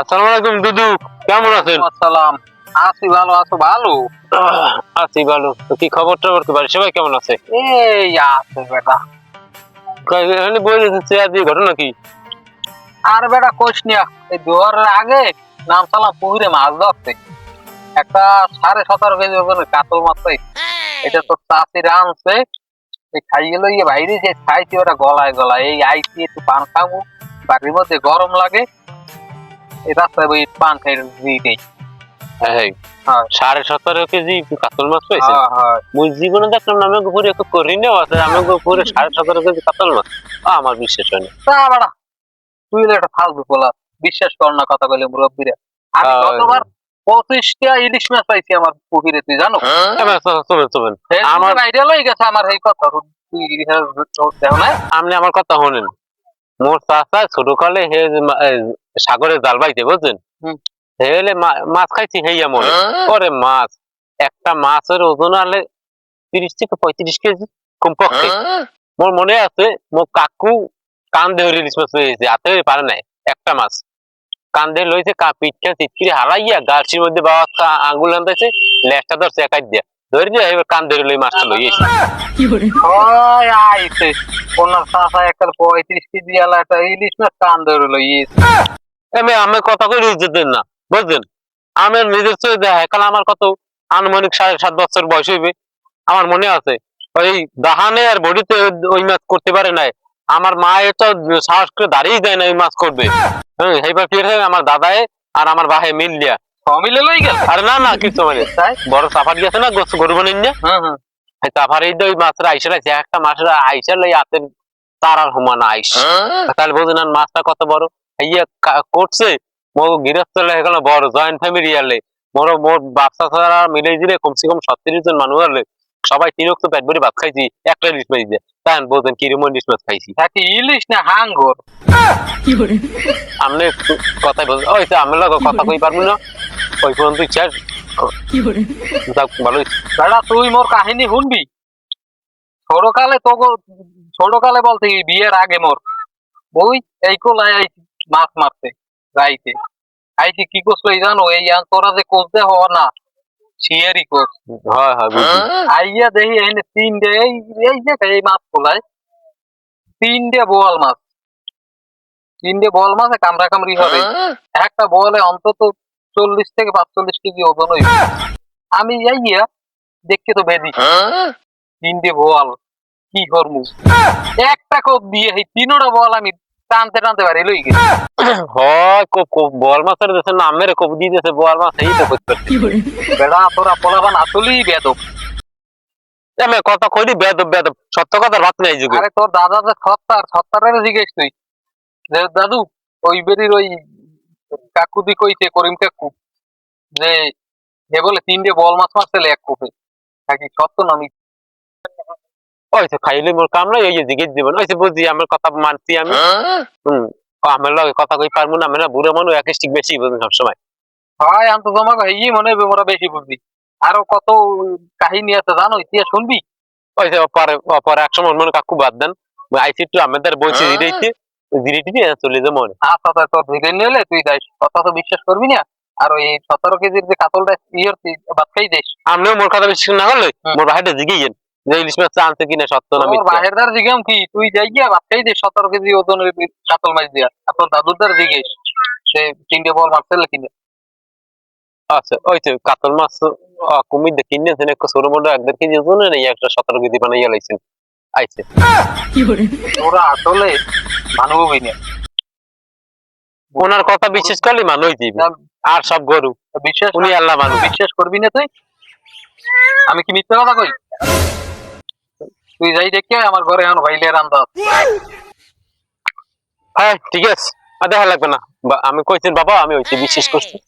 আসসালামু আলাইকুম দুদু। কেমন আছেন? আসসালাম। আছি ভালো আছো ভালো? আছি ভালো। তো কি খবর টবর কি বাড়ির সবাই কেমন আছে? এই আছে বেটা। এখানে বই চেয়ার দিয়ে ঘটনা কি? আর বেটা কোচ নিয়া এই দুয়ারের আগে নাম সালাম পুকুরে মাছ ধরতে একটা সাড়ে সতেরো কেজি ওজনের কাতল মাছ এটা তো চাষিরা আনছে। এই খাইয়ে লইয়ে বাইরে যে খাইছি ওটা গলায় গলায়। এই আইসি একটু পান খাব। বাড়ির মধ্যে গরম লাগে। এই রাস্তায় ওই পান খাই দিই। এই, হ্যাঁ। সাড়ে সতেরো কেজি কাতল মাছ পাইছে। হ্যাঁ হ্যাঁ। মুই জীবনে দেখলাম আমি একটু করি না আছে আমি সাড়ে সতেরো কেজি কাতল মাছ। আমার বিশ্বাস হয় না। তা বাড়া তুই একটা ফালতু বিশ্বাস কর না কথা বলে মুরব্বীরা। আমি হ্যাঁ। গতবার পঁচিশটা ইলিশ মাছ পাইছি আমার পুকুরে তুই জানো? আমার- ভাইরাল গেছে আমার এই কথা আপনি আমার কথা শোনেন। মোর চাচা ছোট কালে হে যে মা- এই সাগরে জাল বাইতে বুঝছেন? হলে মা- মাছ খাইছি হেইয়া মনে পরে মাছ একটা মাছের ওজন হলে তিরিশ থেকে পঁয়ত্রিশ কেজি কমপক্ষে। মোর মনে আছে মোর কাকু কান্দে হয়ে ইলিশ মাছ লইছে হাতে হয়ে পারে নাই একটা মাছ। কান্দে লইছে কা পিঠটা চিটকিরি হারাইয়া গাছির মধ্যে বাবা আঙ্গুল আনতেছে লেজটা ধরছে একাই দিয়া। ধরে দিয়ে এবার কান ধরে লই মাছটা লই এসে। ওই আইছে ওনার চাষা একটা পঁয়ত্রিশ কেজি আলা একটা ইলিশ মাছ কান ধরে লইয়েছে আমি আমার কথা কই ইজ্জত দেন না বুঝলেন আমি নিজের চোখে দেখা কারণ আমার কত আনুমানিক সাড়ে সাত বছর বয়স হইবে আমার মনে আছে। ওই দাহানে আর বডিতে ওই মাছ করতে পারে নাই। আমার মা তো সাহস করে দাঁড়িয়ে দেয় না ওই মাছ করবে। হ্যাঁ এইবার ফিরে আমার দাদায় আর আমার ভাই মিললিয়া সমিলে লই গেল? আরে না না কিছু মানে তাই? বড় সাফার গেছে না গোস গরু বানিয়ে না হুম হুম সাফার এই ওই মাছের আইসা লাগছে একটা মাছের আইসা লই হাতের তার আর হুমানা আইস তাহলে বুঝুন আর মাছটা কত বড়। ইয়ে কা- করছে। মোর বড় জয়েন্ট ফ্যামিলি আলে মোর মোর বাচ্চা ছাড়া মিলে দিলে কমসে কম সত্তর জন মানুষ আলে সবাই তিন তো পেট ভরে ভাত খাইছি একটা ইলিশ মাছ দিয়ে। তাই বলতেন কিরম ইলিশ মাছ খাইছি। নাকি ইলিশ না হাঙ্গর? একটু কথাই বলছেন ওই তো আমি লাগো কথা কই পারব না। ওই পর্যন্ত ইচ্ছা যাক ভালো দাদা তুই মোর কাহিনী শুনবি? ছোটকালে তো ছোটকালে বলতে বিয়ের আগে মোর। ওই এই কোলায় আইছি। মাছ মারতে রাইতে। আইছি কি করছ এই জানো? এই তোরা যে কোচতে হওয়া না শিয়ারি কোচ হয় হয় আইয়া দেখি এনে তিনটে এই এই যে এই মাছ কোলায় তিনটে বোয়াল মাছ। তিনটে বোয়াল মাছে কামড়া কামড়ি হবে। একটা বলে অন্তত চল্লিশ থেকে পাঁচচল্লিশ কেজি ওজন হইবে। আমি যাইয়া দেখতে তো বেদি। তিন তিনটে বল কি করমু? একটা কোপ দিয়ে এই তিনোটা বল আমি টানতে টানতে পারি লই গেছি। হয় কোপ কোপ বল মাছের দেশে নামের কোপ দিয়ে দিয়েছে বল মাছ এই তো করতে বেড়া তোরা পোলাবান আসলেই বেদব আমি কথা কইনি বেদব বেদব সত্য কথার ভাত নাই যুগে। আরে তোর দাদা যে সত্তার সত্তারের জিজ্ঞেস তুই। যে দাদু ওই বেরির ওই কাকুদি কইছে করিম কাকু যে হে বলে তিনটে বল মাছ মারছিলে এক কোপে। নাকি সত্য না আমি ওই খাইলে মোর কাম নাই ওই যে জিজ্ঞেস দিবেন ওই যে বুঝি আমার কথা মানছি আমি। হুম আমার লগে কথা কই পারব না মানে বুড়ো মানুষ এক স্টিক বেশি বুঝুন সবসময়। হয় আমি তো তোমাকে এই মনে হবে মোরা বেশি বুঝবি। আরও কত কাহিনী আছে জানো ইতিহাস শুনবি? ওই যে পরে পরে এক সময় মনে কাকু বাদ দেন আইসি একটু আমাদের বলছি দিদিটি দিয়ে চলে যাব মনে। আচ্ছা তা তোর নিলে তুই যাইস কথা তো বিশ্বাস করবি না। আর ওই সতেরো কেজির যে কাতলটা ইয়ের বাদ খাই দিস আপনিও মোর কথা বিশ্বাস না করলে হুম। মোর ভাইটা জিগিয়েন যে ইলিশ মাছ আনছে কিনা সত্য না তোর মিথ্যা? বাহের দ্বার জিগাম কি? তুই যাই গিয়া কেজি ওজনের কাতল মাছ দিয়া। আর তোর দাদুর দ্বার জিগেস সে তিনটে বল মারছিল কিনা। আচ্ছা ওই তো কাতল মাছ কুমির একটু ছোট মোটো কেজি ওজনের নেই একটা সতেরো কেজি বানাইয়া লাইছেন। আইছে। তোরা আসলে মানবই না। ওনার কথা বিশ্বাস করলে মানুষ দিবি আর সব গরু। বিশ্বাস উনি আল্লাহ মানুষ। বিশ্বাস করবি না তুই? আমি কি মিথ্যা কথা কই? তুই যাই দেখে আমার ঘরে এখন ভাইলে রান্দা হ্যাঁ ঠিক আছে। আর দেখা লাগবে না। বা- আমি কইছেন বাবা আমি ওইটা বিশ্বাস করছি।